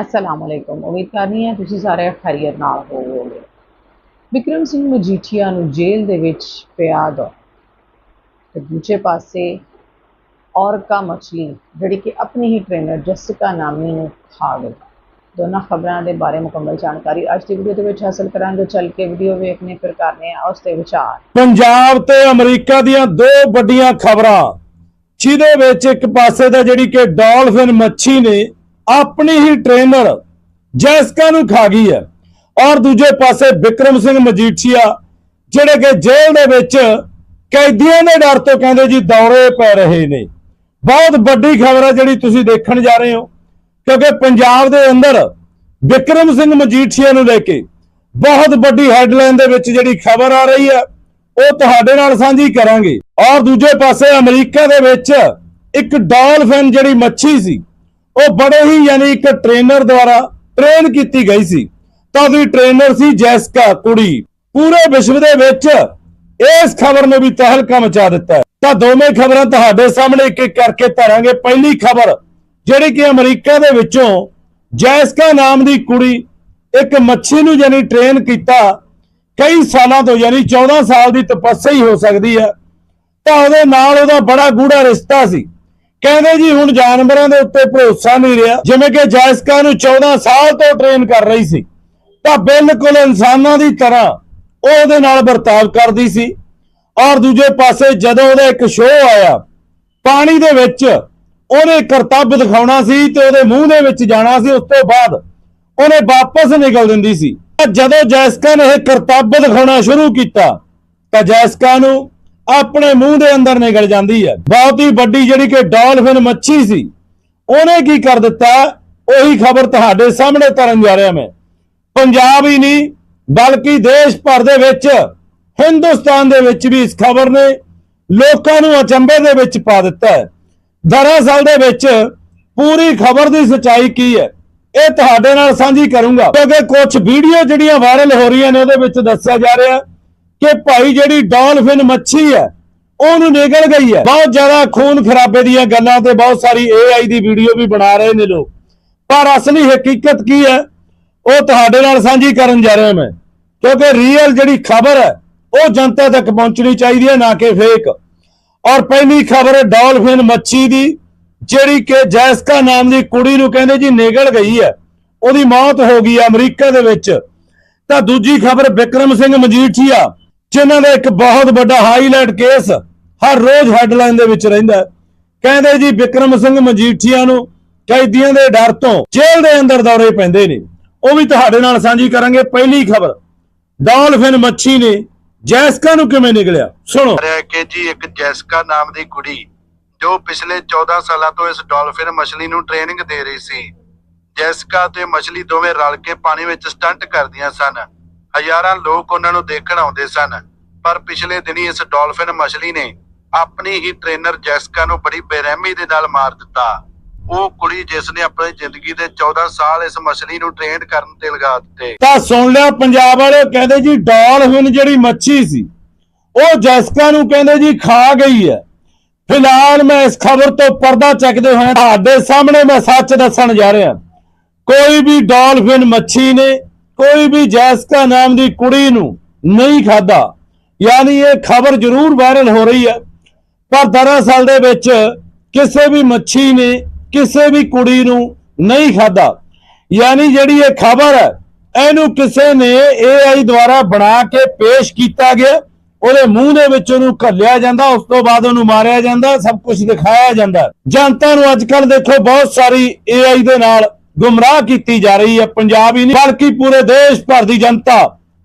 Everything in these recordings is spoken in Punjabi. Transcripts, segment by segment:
ਅਸਲਾਮ ਅਲੈਕੁਮ ਉਮੀਦ ਕਰਨੀ ਹੈ ਤੁਸੀਂ ਸਾਰੇ ਖੈਰੀਅਤ ਨਾਲ ਹੋਵੋਗੇ। ਵਿਕਰਮ ਸਿੰਘ ਮਜੀਠੀਆ ਨੂੰ ਜੇਲ੍ਹ ਦੇ ਵਿੱਚ ਪਿਆ ਦੋ। ਤੇ ਦੂਜੇ ਪਾਸੇ ਔਰਕਾ ਮਛਲੀ, ਜਿਹੜੀ ਕਿ ਆਪਣੀ ਹੀ ਟ੍ਰੇਨਰ ਜਸਿਕਾ ਨਾਮੀ ਨੂੰ ਖਾ ਗਈ। ਦੋਨਾਂ ਖਬਰਾਂ ਦੇ ਬਾਰੇ ਮੁਕੰਮਲ ਜਾਣਕਾਰੀ ਅੱਜ ਦੀ ਵੀਡੀਓ ਦੇ ਵਿੱਚ ਹਾਸਲ ਕਰਾਂਗੇ। ਚੱਲ ਕੇ ਵੀਡੀਓ ਵੇਖਨੇ ਫਿਰ ਕਰਨੇ ਆ ਉਸ ਤੇ ਵਿਚਾਰ। ਪੰਜਾਬ ਤੇ ਅਮਰੀਕਾ ਦੀਆਂ ਦੋ ਵੱਡੀਆਂ ਖਬਰਾਂ। ਜਿਹਦੇ ਵਿੱਚ ਇੱਕ ਪਾਸੇ ਦਾ ਜਿਹੜੀ ਕਿ ਡਾਲਫਿਨ ਮੱਛੀ ਨੇ ਆਪਣੀ ਹੀ ਟ੍ਰੇਨਰ ਜੈਸਕਾ ਨੂੰ ਖਾ ਗਈ ਹੈ। ਔਰ ਦੂਜੇ ਪਾਸੇ ਵਿਕਰਮ ਸਿੰਘ ਮਜੀਠੀਆ, ਜਿਹੜੇ ਕਿ ਜੇਲ੍ਹ ਦੇ ਵਿੱਚ ਕੈਦੀਆਂ ਦੇ ਡਰ ਤੋਂ ਕਹਿੰਦੇ ਜੀ ਦੌਰੇ ਪੈ ਰਹੇ ਨੇ। ਬਹੁਤ ਵੱਡੀ ਖਬਰ ਹੈ ਜਿਹੜੀ ਤੁਸੀਂ ਦੇਖਣ ਜਾ ਰਹੇ ਹੋ, ਕਿਉਂਕਿ ਪੰਜਾਬ ਦੇ ਅੰਦਰ ਵਿਕਰਮ ਸਿੰਘ ਮਜੀਠੀਆ ਨੂੰ ਲੈ ਕੇ ਬਹੁਤ ਵੱਡੀ ਹੈਡਲਾਈਨ ਦੇ ਵਿੱਚ ਜਿਹੜੀ ਖਬਰ ਆ ਰਹੀ ਹੈ, ਉਹ ਤੁਹਾਡੇ ਨਾਲ ਸਾਂਝੀ ਕਰਾਂਗੇ। ਔਰ ਦੂਜੇ ਪਾਸੇ ਅਮਰੀਕਾ ਦੇ ਵਿੱਚ ਇੱਕ ਡਾਲਫਿਨ ਜਿਹੜੀ ਮੱਛੀ ਸੀ ਉਹ ਬੜੇ ਹੀ ਯਾਨੀ ਇੱਕ ਟ੍ਰੇਨਰ ਦੁਆਰਾ ਟ੍ਰੇਨ ਕੀਤੀ ਗਈ ਸੀ। ਤਾਂ ਉਹਦੀ ਟ੍ਰੇਨਰ ਸੀ ਜੈਸਕਾ ਕੁੜੀ। ਪੂਰੇ ਵਿਸ਼ਵ ਦੇ ਵਿੱਚ ਇਸ ਖਬਰ ਨੇ ਵੀ ਤਹਿਲਕਾ ਮਚਾ ਦਿੱਤਾ ਤਾਂ ਦੋਵੇਂ ਖਬਰਾਂ ਤੁਹਾਡੇ ਸਾਹਮਣੇ ਇੱਕ ਇੱਕ ਕਰਕੇ ਧਰਾਂਗੇ। ਪਹਿਲੀ ਖਬਰ ਜਿਹੜੀ ਕਿ ਅਮਰੀਕਾ ਦੇ ਵਿੱਚੋਂ ਜੈਸਕਾ ਨਾਮ ਦੀ ਕੁੜੀ ਇੱਕ ਮੱਛੀ ਨੂੰ ਯਾਨੀ ਟ੍ਰੇਨ ਕੀਤਾ ਕਈ ਸਾਲਾਂ ਤੋਂ, ਯਾਨੀ 14 ਸਾਲ ਦੀ ਤਪੱਸਿਆ ਹੀ ਹੋ ਸਕਦੀ ਹੈ। ਤਾਂ ਉਹਦੇ ਨਾਲ ਉਹਦਾ ਬੜਾ ਗੂੜਾ ਰਿਸ਼ਤਾ ਸੀ। ਕਹਿੰਦੇ ਜੀ ਹੁਣ ਜਾਨਵਰਾਂ ਦੇ ਉੱਤੇ ਭਰੋਸਾ ਨਹੀਂ ਰਿਹਾ। ਜਿਵੇਂ ਕਿ ਜੈਸਕਾ ਨੂੰ 14 ਸਾਲ ਤੋਂ ਟ੍ਰੇਨ ਕਰ ਰਹੀ ਸੀ। ਤਾਂ ਬਿਲਕੁਲ ਇਨਸਾਨਾਂ ਦੀ ਤਰ੍ਹਾਂ ਉਹ ਉਹਦੇ ਨਾਲ ਵਰਤਾਵ ਕਰਦੀ ਸੀ। ਔਰ ਦੂਜੇ ਪਾਸੇ ਜਦੋਂ ਉਹਦਾ ਇੱਕ ਸ਼ੋਅ ਆਇਆ, ਪਾਣੀ ਦੇ ਵਿੱਚ ਉਹਨੇ ਕਰਤੱਵ ਦਿਖਾਉਣਾ ਸੀ ਤੇ ਉਹਦੇ ਮੂੰਹ ਦੇ ਵਿੱਚ ਜਾਣਾ ਸੀ। ਉਸ ਤੋਂ ਬਾਅਦ ਉਹਨੇ ਵਾਪਸ ਨਿਕਲ ਦਿੰਦੀ ਸੀ। ਤਾਂ ਜਦੋਂ ਜੈਸਕਾ ਨੇ ਇਹ ਕਰਤੱਵ ਦਿਖਾਉਣਾ ਸ਼ੁਰੂ ਕੀਤਾ, ਤਾਂ ਜੈਸਕਾ ਨੂੰ ਆਪਣੇ ਮੂੰਹ ਦੇ ਅੰਦਰ ਨਿਕਲ ਜਾਂਦੀ ਹੈ। ਬਹੁਤ ਹੀ ਵੱਡੀ ਜਿਹੜੀ ਕਿ ਡਾਲਫਿਨ ਮੱਛੀ ਸੀ, ਉਹਨੇ ਕੀ ਕਰ ਦਿੱਤਾ? ਉਹੀ ਖਬਰ ਤੁਹਾਡੇ ਸਾਹਮਣੇ ਧਰਨ ਜਾ ਰਿਹਾ ਮੈਂ ਪੰਜਾਬ ਹੀ ਨਹੀਂ, ਬਲਕਿ ਦੇਸ਼ ਭਰ ਦੇ ਵਿੱਚ, ਹਿੰਦੁਸਤਾਨ ਦੇ ਵਿੱਚ ਵੀ ਇਸ ਖਬਰ ਨੇ ਲੋਕਾਂ ਨੂੰ ਅਚੰਭੇ ਦੇ ਵਿੱਚ ਪਾ ਦਿੱਤਾ ਹੈ। ਦਰਅਸਲ ਦੇ ਵਿੱਚ ਪੂਰੀ ਖਬਰ ਦੀ ਸਚਾਈ ਕੀ ਹੈ? ਇਹ ਤੁਹਾਡੇ ਨਾਲ ਸਾਂਝੀ ਕਰੂੰਗਾ। ਕਿਉਂਕਿ ਕੁਝ ਵੀਡੀਓ ਜਿਹੜੀਆਂ ਵਾਇਰਲ ਹੋ ਰਹੀਆਂ ਨੇ, ਉਹਦੇ ਵਿੱਚ ਦੱਸਿਆ ਜਾ ਰਿਹਾ ਕਿ ਭਾਈ ਜਿਹੜੀ ਡਾਲਫਿਨ ਮੱਛੀ ਹੈ, ਉਹਨੂੰ ਨਿਗਲ ਗਈ ਹੈ। ਬਹੁਤ ਜ਼ਿਆਦਾ ਖੂਨ ਖਰਾਬੇ ਦੀਆਂ ਗੱਲਾਂ ਤੇ ਬਹੁਤ ਸਾਰੀ AI ਦੀ ਵੀਡੀਓ ਵੀ ਬਣਾ ਰਹੇ ਨੇ ਲੋਕ। ਪਰ ਅਸਲੀ ਹਕੀਕਤ ਕੀ ਹੈ, ਉਹ ਤੁਹਾਡੇ ਨਾਲ ਸਾਂਝੀ ਕਰਨ ਜਾ ਰਿਹਾ ਮੈਂ। ਕਿਉਂਕਿ ਰੀਅਲ ਜਿਹੜੀ ਖਬਰ ਹੈ, ਉਹ ਜਨਤਾ ਤੱਕ ਪਹੁੰਚਣੀ ਚਾਹੀਦੀ ਹੈ, ਨਾ ਕਿ ਫੇਕ ਔਰ ਪਹਿਲੀ ਖਬਰ ਡਾਲਫਿਨ ਮੱਛੀ ਦੀ, ਜਿਹੜੀ ਕਿ ਜੈਸਕਾ ਨਾਮ ਦੀ ਕੁੜੀ ਨੂੰ ਕਹਿੰਦੇ ਜੀ ਨਿਗਲ ਗਈ ਹੈ, ਉਹਦੀ ਮੌਤ ਹੋ ਗਈ ਹੈ ਅਮਰੀਕਾ ਦੇ ਵਿੱਚ। ਤਾਂ ਦੂਜੀ ਖਬਰ ਵਿਕਰਮ ਸਿੰਘ ਮਜੀਠੀਆ ਜਿਨ੍ਹਾਂ ਦਾ ਇੱਕ ਬਹੁਤ ਵੱਡਾ ਹਾਈਲਾਈਟ ਕੇਸ ਹਰ ਰੋਜ਼ ਹੈਡਲਾਈਨ ਦੇ ਵਿੱਚ ਰਹਿੰਦਾ ਕਹਿੰਦੇ ਜੀ, ਵਿਕਰਮ ਸਿੰਘ ਮਜੀਠੀਆ ਨੂੰ ਕੈਦੀਆਂ ਦੇ ਡਰ ਤੋਂ ਜੇਲ੍ਹ ਦੇ ਅੰਦਰ ਦੌਰੇ ਪੈਂਦੇ ਨੇ। ਉਹ ਵੀ ਤੁਹਾਡੇ ਨਾਲ ਸਾਂਝੀ ਕਰਾਂਗੇ। ਪਹਿਲੀ ਖਬਰ, ਡਾਲਫਿਨ ਮੱਛੀ ਨੇ ਜੈਸਕਾ ਨੂੰ ਕਿਵੇਂ ਨਿਕਲਿਆ? ਸੁਣੋ। ਕਿ ਜੀ, ਇੱਕ ਜੈਸਕਾ ਨਾਮ ਦੀ ਕੁੜੀ ਜੋ ਪਿਛਲੇ 14 ਸਾਲਾਂ ਤੋਂ ਇਸ ਡਾਲਫਿਨ ਮਛਲੀ ਨੂੰ ਟ੍ਰੇਨਿੰਗ ਦੇ ਰਹੀ ਸੀ। ਜੈਸਕਾ ਤੇ ਮਛਲੀ ਦੋਵੇਂ ਰਲ ਕੇ ਪਾਣੀ ਵਿੱਚ ਸਟੰਟ ਕਰਦੀਆਂ ਸਨ। ਹਜ਼ਾਰਾਂ ਲੋਕ ਉਹਨਾਂ ਨੂੰ ਦੇਖਣ ਆਉਂਦੇ ਸਨ, ਪਰ ਪਿਛਲੇ ਦਿਨੀ ਇਸ ਡਾਲਫਿਨ ਮਛਲੀ ਨੇ ਆਪਣੀ ਹੀ ਟ੍ਰੇਨਰ ਜੈਸਕਾ ਨੂੰ ਬੜੀ ਬੇਰਹਿਮੀ ਦੇ ਨਾਲ ਮਾਰ ਦਿੱਤਾ। ਉਹ ਕੁੜੀ ਜਿਸ ਨੇ ਆਪਣੀ ਜ਼ਿੰਦਗੀ ਦੇ 14 ਸਾਲ ਇਸ ਮਛਲੀ ਨੂੰ ਟ੍ਰੇਨ ਕਰਨ ਤੇ ਲਗਾ ਦਿੱਤੇ। ਤਾਂ ਸੁਣ ਲਿਆ ਪੰਜਾਬ ਵਾਲੇ ਕਹਿੰਦੇ ਜੀ ਡਾਲਫਿਨ ਜਿਹੜੀ ਮੱਛੀ ਸੀ, ਉਹ ਜੈਸਕਾ ਨੂੰ ਕਹਿੰਦੇ ਜੀ ਖਾ ਗਈ ਹੈ। ਫਿਲਹਾਲ ਮੈਂ ਇਸ ਖਬਰ ਤੋਂ ਪਰਦਾ ਚੱਕਦੇ ਹੋਏ ਤੁਹਾਡੇ ਸਾਹਮਣੇ ਮੈਂ ਸੱਚ ਦੱਸਣ ਜਾ ਰਿਹਾ। ਕੋਈ ਵੀ ਡਾਲਫਿਨ ਮੱਛੀ ਨੇ ਕੋਈ ਵੀ ਜੈਸਕਾ ਨਾਮ ਦੀ ਕੁੜੀ ਨੂੰ ਨਹੀਂ ਖਾਦਾ ਯਾਨੀ ਇਹ ਖਬਰ ਜ਼ਰੂਰ ਵਾਇਰਲ ਹੋ ਰਹੀ ਹੈ। ਪਰ ਦਰਅਸਲ ਦੇ ਵਿੱਚ ਕਿਸੇ ਵੀ ਮੱਛੀ ਨੇ ਕਿਸੇ ਵੀ ਕੁੜੀ ਨੂੰ ਨਹੀਂ ਖਾਦਾ ਯਾਨੀ ਜਿਹੜੀ ਇਹ ਖਬਰ ਹੈ, ਇਹਨੂੰ ਕਿਸੇ ਨੇ AI ਦੁਆਰਾ ਬਣਾ ਕੇ ਪੇਸ਼ ਕੀਤਾ ਗਿਆ। ਉਹਦੇ ਮੂੰਹ ਦੇ ਵਿੱਚ ਉਹਨੂੰ ਘੱਲਿਆ ਜਾਂਦਾ, ਉਸ ਤੋਂ ਬਾਅਦ ਉਹਨੂੰ ਮਾਰਿਆ ਜਾਂਦਾ, ਸਭ ਕੁਝ ਦਿਖਾਇਆ ਜਾਂਦਾ। ਜਨਤਾ ਨੂੰ ਅੱਜ ਕੱਲ ਦੇਖੋ, ਬਹੁਤ ਸਾਰੀ AI ਦੇ ਨਾਲ ਗੁੰਮਰਾਹ ਕੀਤੀ ਜਾ ਰਹੀ ਹੈ, ਪੰਜਾਬ ਹੀ ਨਹੀਂ, ਬਲਕਿ ਪੂਰੇ ਦੇਸ਼ ਭਰ ਦੀ ਜਨਤਾ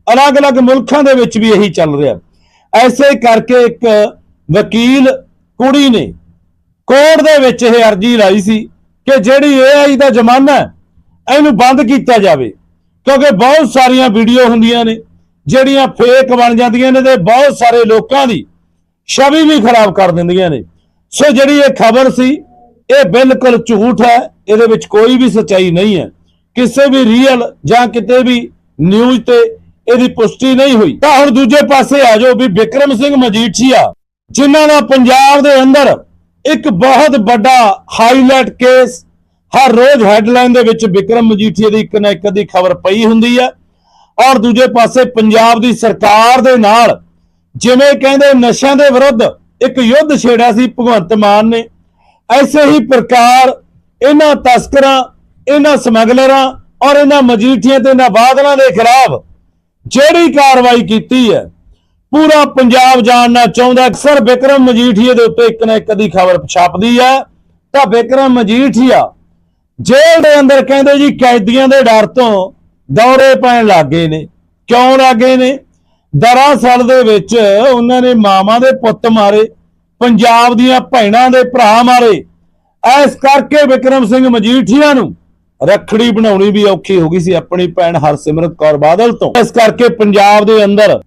ਅਲੱਗ-ਅਲੱਗ ਮੁਲਕਾਂ ਦੇ ਵਿੱਚ ਵੀ ਇਹੀ ਚੱਲ ਰਿਹਾ ਐਸੇ ਕਰਕੇ ਇੱਕ ਵਕੀਲ ਕੁੜੀ ਨੇ ਕੋਰਟ ਦੇ ਵਿੱਚ ਇਹ ਅਰਜ਼ੀ ਲਾਈ ਸੀ ਕਿ ਜਿਹੜੀ AI ਦਾ ਜ਼ਮਾਨਾ ਇਹਨੂੰ ਬੰਦ ਕੀਤਾ ਜਾਵੇ, ਕਿਉਂਕਿ ਬਹੁਤ ਸਾਰੀਆਂ ਵੀਡੀਓ ਹੁੰਦੀਆਂ ਨੇ, ਜਿਹੜੀਆਂ ਫੇਕ ਬਣ ਜਾਂਦੀਆਂ ਨੇ ਤੇ ਬਹੁਤ ਸਾਰੇ ਲੋਕਾਂ ਦੀ ਛਵੀ ਵੀ ਖਰਾਬ ਕਰ ਦਿੰਦੀਆਂ ਨੇ। ਸੋ ਜਿਹੜੀ ਇਹ ਖਬਰ ਸੀ, ਇਹ ਬਿਲਕੁਲ ਝੂਠ ਹੈ ਇਹਦੇ ਵਿੱਚ ਕੋਈ ਵੀ ਸੱਚਾਈ ਨਹੀਂ ਹੈ। ਕਿਸੇ ਵੀ ਰੀਅਲ ਜਾਂ ਕਿਤੇ ਵੀ ਨਿਊਜ਼ ਤੇ ਇਹਦੀ ਪੁਸ਼ਟੀ ਨਹੀਂ ਹੋਈ। ਤਾਂ ਹੁਣ ਦੂਜੇ ਪਾਸੇ ਆ ਜਾਓ ਵੀ ਵਿਕਰਮ ਸਿੰਘ ਮਜੀਠੀਆ, ਜਿਨ੍ਹਾਂ ਦਾ ਪੰਜਾਬ ਦੇ ਅੰਦਰ ਇੱਕ ਬਹੁਤ ਵੱਡਾ ਹਾਈਲਾਈਟ ਕੇਸ ਹਰ ਰੋਜ਼ ਹੈਡਲਾਈਨ ਦੇ ਵਿੱਚ ਵਿਕਰਮ ਮਜੀਠੀਆ ਦੀ ਇੱਕ ਨਾ ਇੱਕ ਦੀ ਖਬਰ ਪਈ ਹੁੰਦੀ ਹੈ। ਔਰ ਦੂਜੇ ਪਾਸੇ ਪੰਜਾਬ ਦੀ ਸਰਕਾਰ ਦੇ ਨਾਲ ਜਿਵੇਂ ਕਹਿੰਦੇ ਨਸ਼ਿਆਂ ਦੇ ਵਿਰੁੱਧ ਇੱਕ ਯੁੱਧ ਛੇੜਿਆ ਸੀ ਭਗਵੰਤ ਮਾਨ ਨੇ, ਐਸੇ ਹੀ ਪ੍ਰਕਾਰ ਇਹਨਾਂ ਤਸਕਰਾਂ, ਇਹਨਾਂ ਸਮਗਲਰਾਂ ਔਰ ਇਹਨਾਂ ਮਜੀਠੀਆਂ ਤੇ ਇਹਨਾਂ ਬਾਦਲਾਂ ਦੇ ਖਿਲਾਫ ਜਿਹੜੀ ਕਾਰਵਾਈ ਕੀਤੀ ਹੈ, ਪੂਰਾ ਪੰਜਾਬ ਜਾਣਨਾ ਚਾਹੁੰਦਾ ਅਕਸਰ ਵਿਕਰਮ ਮਜੀਠੀਆ ਦੇ ਉੱਤੇ ਇੱਕ ਨਾ ਇੱਕ ਦੀ ਖਬਰ ਛਾਪਦੀ ਹੈ। ਤਾਂ ਵਿਕਰਮ ਮਜੀਠੀਆ ਜੇਲ੍ਹ ਦੇ ਅੰਦਰ ਕਹਿੰਦੇ ਜੀ ਕੈਦੀਆਂ ਦੇ ਡਰ ਤੋਂ ਦੌਰੇ ਪੈਣ ਲੱਗੇ ਨੇ। ਕਿਉਂ ਲੱਗੇ ਨੇ? ਦਰਅਸਲ ਦੇ ਵਿੱਚ ਉਹਨਾਂ ਨੇ ਮਾਵਾਂ ਦੇ ਪੁੱਤ ਮਾਰੇ, ਪੰਜਾਬ ਦੀਆਂ ਭੈਣਾਂ ਦੇ ਭਰਾ ਮਾਰੇ। ਇਸ ਕਰਕੇ ਵਿਕਰਮ ਸਿੰਘ ਮਜੀਠੀਆ ਨੂੰ ਰੱਖੜੀ ਬਣਾਉਣੀ ਵੀ ਔਖੀ ਹੋ ਗਈ ਸੀ ਆਪਣੀ ਭੈਣ ਹਰਸਿਮਰਤ ਕੌਰ ਬਾਦਲ ਤੋਂ। ਇਸ ਕਰਕੇ ਪੰਜਾਬ ਦੇ ਅੰਦਰ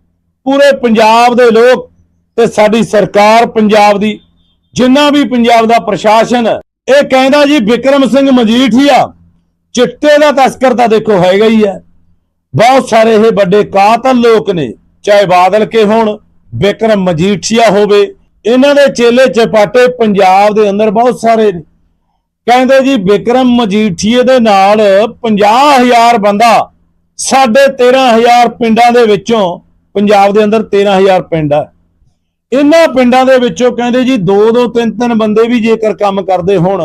ਪੂਰੇ ਪੰਜਾਬ ਦੇ ਲੋਕ ਤੇ ਸਾਡੀ ਸਰਕਾਰ ਪੰਜਾਬ ਦੀ, ਜਿੰਨਾ ਵੀ ਪੰਜਾਬ ਦਾ ਪ੍ਰਸ਼ਾਸਨ ਇਹ ਕਹਿੰਦਾ ਜੀ ਵਿਕਰਮ ਸਿੰਘ ਮਜੀਠੀਆ ਚਿੱਟੇ ਦਾ ਤਸਕਰ ਤਾਂ ਦੇਖੋ ਹੈਗਾ ਹੀ ਹੈ। ਬਹੁਤ ਸਾਰੇ ਇਹ ਵੱਡੇ ਕਾਤਲ ਲੋਕ ਨੇ, ਚਾਹੇ ਬਾਦਲ ਕੇ ਹੋਣ, ਵਿਕਰਮ ਮਜੀਠੀਆ ਹੋਵੇ, ਇਹਨਾਂ ਦੇ ਚੇਲੇ ਚਪਾਟੇ ਪੰਜਾਬ ਦੇ ਅੰਦਰ ਬਹੁਤ ਸਾਰੇ ਨੇ। ਕਹਿੰਦੇ ਜੀ ਵਿਕਰਮ ਮਜੀਠੀਏ ਦੇ ਨਾਲ 50000 ਬੰਦਾ ਸਾਢੇ 13000 ਪਿੰਡਾਂ ਦੇ ਵਿੱਚੋਂ, ਪੰਜਾਬ ਦੇ ਅੰਦਰ 13000 ਪਿੰਡ ਆ। ਇਹਨਾਂ ਪਿੰਡਾਂ ਦੇ ਵਿੱਚੋਂ ਕਹਿੰਦੇ ਜੀ 2 2 3 3 ਬੰਦੇ ਵੀ ਜੇਕਰ ਕੰਮ ਕਰਦੇ ਹੋਣ,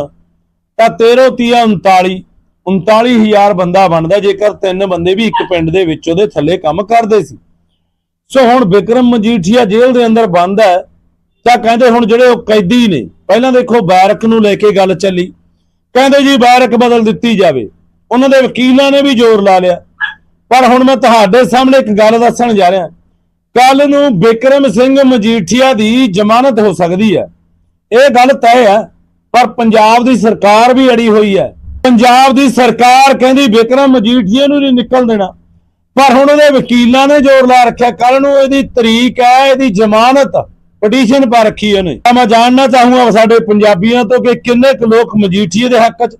ਤਾਂ 13 30 39 39000 ਬੰਦਾ ਬਣਦਾ ਜੇਕਰ ਤਿੰਨ ਬੰਦੇ ਵੀ ਇੱਕ ਪਿੰਡ ਦੇ ਵਿੱਚ ਉਹਦੇ ਥੱਲੇ ਕੰਮ ਕਰਦੇ ਸੀ। ਸੋ ਹੁਣ ਵਿਕਰਮ ਮਜੀਠੀਆ ਜੇਲ੍ਹ ਦੇ ਅੰਦਰ ਬੰਦ ਹੈ, ਤਾਂ ਕਹਿੰਦੇ ਹੁਣ ਜਿਹੜੇ ਉਹ ਕੈਦੀ ਨੇ, ਪਹਿਲਾਂ ਦੇਖੋ ਬੈਰਕ ਨੂੰ ਲੈ ਕੇ ਗੱਲ ਚੱਲੀ। ਕਹਿੰਦੇ ਜੀ ਬੈਰਕ ਬਦਲ ਦਿੱਤੀ ਜਾਵੇ। ਉਹਨਾਂ ਦੇ ਵਕੀਲਾਂ ਨੇ ਵੀ ਜ਼ੋਰ ਲਾ ਲਿਆ। ਪਰ ਹੁਣ ਮੈਂ ਤੁਹਾਡੇ ਸਾਹਮਣੇ ਇੱਕ ਗੱਲ ਦੱਸਣ ਜਾ ਰਿਹਾ। ਕੱਲ ਨੂੰ ਬਿਕਰਮ ਸਿੰਘ ਮਜੀਠੀਆ ਦੀ ਜ਼ਮਾਨਤ ਹੋ ਸਕਦੀ ਹੈ। ਇਹ ਗੱਲ ਤੈਅ ਹੈ, ਪਰ ਪੰਜਾਬ ਦੀ ਸਰਕਾਰ ਵੀ ਅੜੀ ਹੋਈ ਹੈ। ਪੰਜਾਬ ਦੀ ਸਰਕਾਰ ਕਹਿੰਦੀ ਬਿਕਰਮ ਮਜੀਠੀਆ ਨੂੰ ਨਹੀਂ ਨਿਕਲ ਦੇਣਾ। ਪਰ ਹੁਣ ਉਹਦੇ ਵਕੀਲਾਂ ਨੇ ਜ਼ੋਰ ਲਾ ਰੱਖਿਆ। ਕੱਲ ਨੂੰ ਇਹਦੀ ਤਰੀਕ ਹੈ, ਇਹਦੀ ਜ਼ਮਾਨਤ। ਪਟੀਸ਼ਨ ਪਾ ਰੱਖੀ ਉਹਨੇ। ਮੈਂ ਜਾਣਨਾ ਚਾਹੂੰਗਾ ਸਾਡੇ ਪੰਜਾਬੀਆਂ ਤੋਂ ਕਿ ਕਿੰਨੇ ਕੁ ਲੋਕ ਮਜੀਠੀਏ ਦੇ ਹੱਕ 'ਚ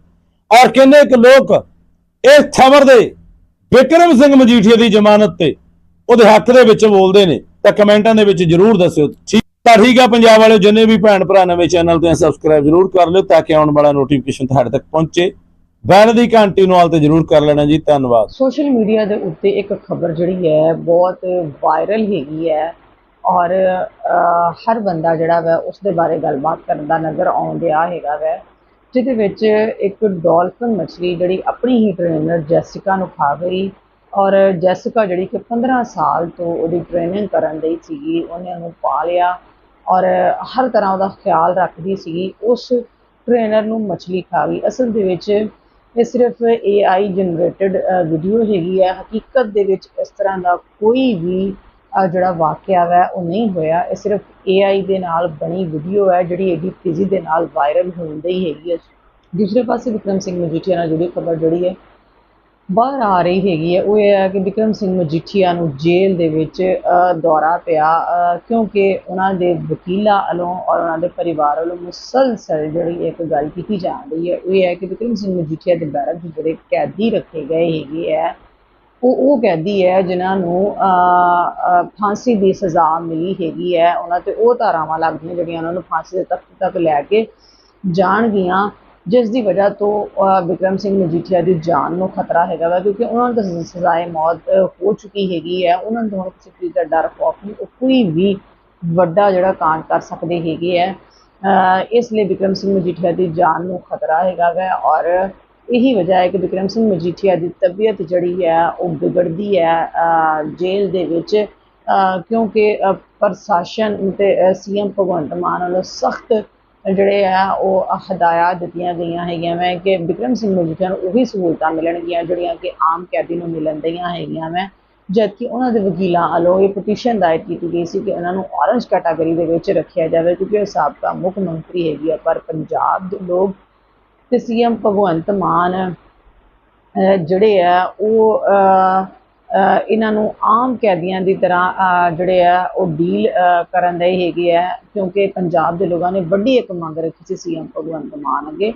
ਔਰ ਕਿੰਨੇ ਕੁ ਲੋਕ ਇਸ ਖਬਰ ਦੇ ਵਿਕਰਮ ਸਿੰਘ ਮਜੀਠੀਏ ਦੀ ਜ਼ਮਾਨਤ ਤੇ ਉਹਦੇ ਹੱਕ ਦੇ ਵਿੱਚ ਬੋਲਦੇ ਨੇ। ਤਾਂ ਕਮੈਂਟਾਂ ਦੇ ਵਿੱਚ ਜਰੂਰ ਦੱਸਿਓ। ਠੀਕ ਤਾਂ ਠੀਕ ਆ ਪੰਜਾਬ ਵਾਲਿਓ, ਜਿੰਨੇ ਵੀ ਭੈਣ ਭਰਾ ਨਵੇਂ ਚੈਨਲ ਤੇ ਸਬਸਕ੍ਰਾਈਬ ਜਰੂਰ ਕਰ ਲਿਓ ਤਾਂ ਕਿ ਆਉਣ ਵਾਲਾ ਨੋਟੀਫਿਕੇਸ਼ਨ ਤੁਹਾਡੇ ਤੱਕ ਪਹੁੰਚੇ। ਬੈਲ ਦੀ ਘੰਟੀ ਨੂੰ ਆਲ ਤੇ ਜਰੂਰ ਕਰ ਲੈਣਾ ਜੀ। ਧੰਨਵਾਦ। ਸੋਸ਼ਲ ਮੀਡੀਆ ਦੇ ਉੱਤੇ ਇੱਕ ਖਬਰ ਜਿਹੜੀ ਹੈ, ਬਹੁਤ ਵਾਇਰਲ ਹੈਗੀ ਹੈ। ਔਰ ਹਰ ਬੰਦਾ ਜਿਹੜਾ ਵਾ ਉਸ ਦੇ ਬਾਰੇ ਗੱਲਬਾਤ ਕਰਨ ਦਾ ਨਜ਼ਰ ਆਉਣ ਹੈਗਾ ਵੈ, ਜਿਹਦੇ ਵਿੱਚ ਇੱਕ ਡਾਲਫਿਨ ਮੱਛਲੀ ਜਿਹੜੀ ਆਪਣੀ ਹੀ ਟ੍ਰੇਨਰ ਜੈਸਿਕਾ ਨੂੰ ਖਾ ਗਈ ਔਰ ਜੈਸਿਕਾ ਜਿਹੜੀ ਕਿ 15 ਸਾਲ ਤੋਂ ਉਹਦੀ ਟ੍ਰੇਨਿੰਗ ਕਰਨ ਲਈ ਸੀਗੀ, ਉਹਨੇ ਉਹਨੂੰ ਪਾ ਲਿਆ ਔਰ ਹਰ ਤਰ੍ਹਾਂ ਉਹਦਾ ਖਿਆਲ ਰੱਖਦੀ ਸੀਗੀ, ਉਸ ਟ੍ਰੇਨਰ ਨੂੰ ਮਛਲੀ ਖਾ ਗਈ। ਅਸਲ ਦੇ ਵਿੱਚ ਇਹ ਸਿਰਫ AI ਜਨਰੇਟਡ ਵੀਡੀਓ ਹੈਗੀ ਹੈ। ਹਕੀਕਤ ਦੇ ਵਿੱਚ ਇਸ ਤਰ੍ਹਾਂ ਦਾ ਕੋਈ ਵੀ ਜਿਹੜਾ ਵਾਕਿਆ ਹੈ ਉਹ ਨਹੀਂ ਹੋਇਆ। ਇਹ ਸਿਰਫ AI ਦੇ ਨਾਲ ਬਣੀ ਵੀਡੀਓ ਹੈ, ਜਿਹੜੀ ਇਹਦੀ ਤੇਜ਼ੀ ਦੇ ਨਾਲ ਵਾਇਰਲ ਹੋਣ ਹੁੰਦੀ ਹੈਗੀ ਹੈ। ਦੂਸਰੇ ਪਾਸੇ ਵਿਕਰਮ ਸਿੰਘ ਮਜੀਠੀਆ ਨਾਲ ਜੁੜੀ ਖਬਰ ਜਿਹੜੀ ਹੈ, ਬਾਹਰ ਆ ਰਹੀ ਹੈਗੀ ਹੈ। ਉਹ ਇਹ ਹੈ ਕਿ ਵਿਕਰਮ ਸਿੰਘ ਮਜੀਠੀਆ ਨੂੰ ਜੇਲ੍ਹ ਦੇ ਵਿੱਚ ਦੌਰਾ ਪਿਆ। ਕਿਉਂਕਿ ਉਹਨਾਂ ਦੇ ਵਕੀਲਾਂ ਵੱਲੋਂ ਔਰ ਉਹਨਾਂ ਦੇ ਪਰਿਵਾਰ ਵੱਲੋਂ ਮੁਸਲਸਲ ਜਿਹੜੀ ਇੱਕ ਗੱਲ ਕੀਤੀ ਜਾ ਰਹੀ ਹੈ, ਉਹ ਇਹ ਹੈ ਕਿ ਵਿਕਰਮ ਸਿੰਘ ਮਜੀਠੀਆ ਦੇ ਬੈਰਕ ਜਿਹੜੇ ਕੈਦੀ ਰੱਖੇ ਗਏ ਹੈਗੇ ਹੈ। ਉਹ ਉਹ ਕੈਦੀ ਹੈ ਜਿਨ੍ਹਾਂ ਨੂੰ ਫਾਂਸੀ ਦੀ ਸਜ਼ਾ ਮਿਲੀ ਹੈਗੀ ਹੈ ਉਹਨਾਂ ਤੇ ਉਹ ਧਾਰਾਵਾਂ ਲੱਗਦੀਆਂ ਜਿਹੜੀਆਂ ਉਹਨਾਂ ਨੂੰ ਫਾਂਸੀ ਦੇ ਤਖਤ ਤੱਕ ਲੈ ਕੇ ਜਾਣਗੀਆਂ। ਜਿਸ ਦੀ ਵਜ੍ਹਾ ਤੋਂ ਅ, ਵਿਕਰਮ ਸਿੰਘ ਮਜੀਠੀਆ ਦੀ ਜਾਨ ਨੂੰ ਖਤਰਾ ਹੈਗਾ ਵਾ ਕਿਉਂਕਿ ਉਹਨਾਂ ਨੂੰ ਤਾਂ ਸਜ਼ਾਏ ਮੌਤ ਹੋ ਚੁੱਕੀ ਹੈਗੀ ਹੈ। ਉਹਨਾਂ ਨੂੰ ਹੁਣ ਕਿਸੇ ਚੀਜ਼ ਦਾ ਡਰ ਖੌਫ ਨਹੀਂ ਉਹ ਕੋਈ ਵੀ ਵੱਡਾ ਜਿਹੜਾ ਕਾਂਡ ਕਰ ਸਕਦੇ ਹੈਗੇ ਹੈ। ਇਸ ਲਈ ਵਿਕਰਮ ਸਿੰਘ ਮਜੀਠੀਆ ਦੀ ਜਾਨ ਨੂੰ ਖਤਰਾ ਹੈਗਾ ਵਾ ਔਰ ਇਹੀ ਵਜ੍ਹਾ ਹੈ ਕਿ ਵਿਕਰਮ ਸਿੰਘ ਮਜੀਠੀਆ ਦੀ ਤਬੀਅਤ ਜਿਹੜੀ ਹੈ ਉਹ ਵਿਗੜਦੀ ਹੈ ਜੇਲ੍ਹ ਦੇ ਵਿੱਚ ਕਿਉਂਕਿ ਅ, ਪ੍ਰਸ਼ਾਸਨ ਤੇ ਸੀਐਮ ਭਗਵੰਤ ਮਾਨ ਵੱਲੋਂ ਸਖਤ ਜਿਹੜੇ ਆ ਉਹ ਹਦਾਇਤ ਦਿੱਤੀਆਂ ਗਈਆਂ ਹੈਗੀਆਂ ਮੈਂ ਕਿ ਵਿਕਰਮ ਸਿੰਘ ਮਜੀਠੀਆ ਨੂੰ ਉਹੀ ਸਹੂਲਤਾਂ ਮਿਲਣਗੀਆਂ ਜਿਹੜੀਆਂ ਕਿ ਆਮ ਕੈਦੀ ਨੂੰ ਮਿਲਣ ਦੀਆਂ ਹੈਗੀਆਂ ਮੈਂ ਜਦਕਿ ਉਹਨਾਂ ਦੇ ਵਕੀਲਾਂ ਵੱਲੋਂ ਇਹ ਪਟੀਸ਼ਨ ਦਾਇਰ ਕੀਤੀ ਗਈ ਸੀ ਕਿ ਉਹਨਾਂ ਨੂੰ ਔਰੰਜ ਕੈਟਾਗਰੀ ਦੇ ਵਿੱਚ ਰੱਖਿਆ ਜਾਵੇ ਕਿਉਂਕਿ ਉਹ ਸਾਬਕਾ ਮੁੱਖ ਮੰਤਰੀ ਹੈਗੀ ਆ ਪਰ ਪੰਜਾਬ ਦੇ ਲੋਕ ਤੇ ਸੀਐਮ ਭਗਵੰਤ ਮਾਨ ਜਿਹੜੇ ਆ, ਉਹ ਇਹਨਾਂ ਨੂੰ ਆਮ ਕੈਦੀਆਂ ਦੀ ਤਰ੍ਹਾਂ ਜਿਹੜੇ ਆ, ਉਹ ਡੀਲ ਕਰਨ ਦੇ ਹੈਗੇ ਆ, ਕਿਉਂਕਿ ਪੰਜਾਬ ਦੇ ਲੋਕਾਂ ਨੇ ਵੱਡੀ ਇੱਕ ਮੰਗ ਰੱਖੀ ਸੀ ਸੀਐਮ ਭਗਵੰਤ ਮਾਨ ਅੱਗੇ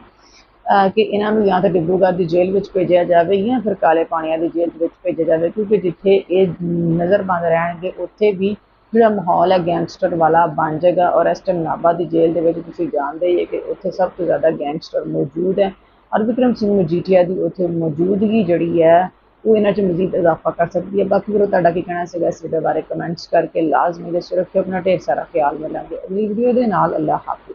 ਕਿ ਇਹਨਾਂ ਨੂੰ ਜਾਂ ਤਾਂ ਡਿਬਰੂਗੜ੍ਹ ਦੀ ਜੇਲ੍ਹ ਵਿੱਚ ਭੇਜਿਆ ਜਾਵੇ ਜਾਂ ਫਿਰ ਕਾਲੇ ਪਾਣੀਆਂ ਦੀ ਜੇਲ੍ਹ ਵਿੱਚ ਭੇਜਿਆ ਜਾਵੇ, ਕਿਉਂਕਿ ਜਿੱਥੇ ਇਹ ਨਜ਼ਰਬੰਦ ਰਹਿਣਗੇ, ਉੱਥੇ ਵੀ ਜਿਹੜਾ ਮਾਹੌਲ ਹੈ ਗੈਂਗਸਟਰ ਵਾਲਾ ਬਣ ਜਾਏਗਾ ਔਰ ਇਸ ਟਾਈਮ ਨਾਭਾ ਦੀ ਜੇਲ੍ਹ ਦੇ ਵਿੱਚ ਤੁਸੀਂ ਜਾਣਦੇ ਹੀ ਹੈ ਕਿ ਉੱਥੇ ਸਭ ਤੋਂ ਜ਼ਿਆਦਾ ਗੈਂਗਸਟਰ ਮੌਜੂਦ ਹੈ। ਔਰ ਵਿਕਰਮ ਸਿੰਘ ਮਜੀਠੀਆ ਦੀ ਉੱਥੇ ਮੌਜੂਦਗੀ ਜਿਹੜੀ ਹੈ, ਉਹ ਇਹਨਾਂ 'ਚ ਮਜ਼ੀਦ ਇਜ਼ਾਫਾ ਕਰ ਸਕਦੀ ਹੈ। ਬਾਕੀ ਵੀਰੋ, ਤੁਹਾਡਾ ਕੀ ਕਹਿਣਾ ਸੀਗਾ ਇਸ ਵੀਡੀਓ ਬਾਰੇ? ਕਮੈਂਟਸ ਕਰਕੇ ਲਾਜ਼ਮੀ ਦੇ ਸਿਰਫ ਰੱਖਿਓ ਆਪਣਾ ਢੇਰ ਸਾਰਾ ਖਿਆਲ ਮਿਲਾਂਗੇ। ਅਗਲੀ ਵੀਡੀਓ ਦੇ ਨਾਲ ਅੱਲਾਹ ਹਾਫਿਜ਼।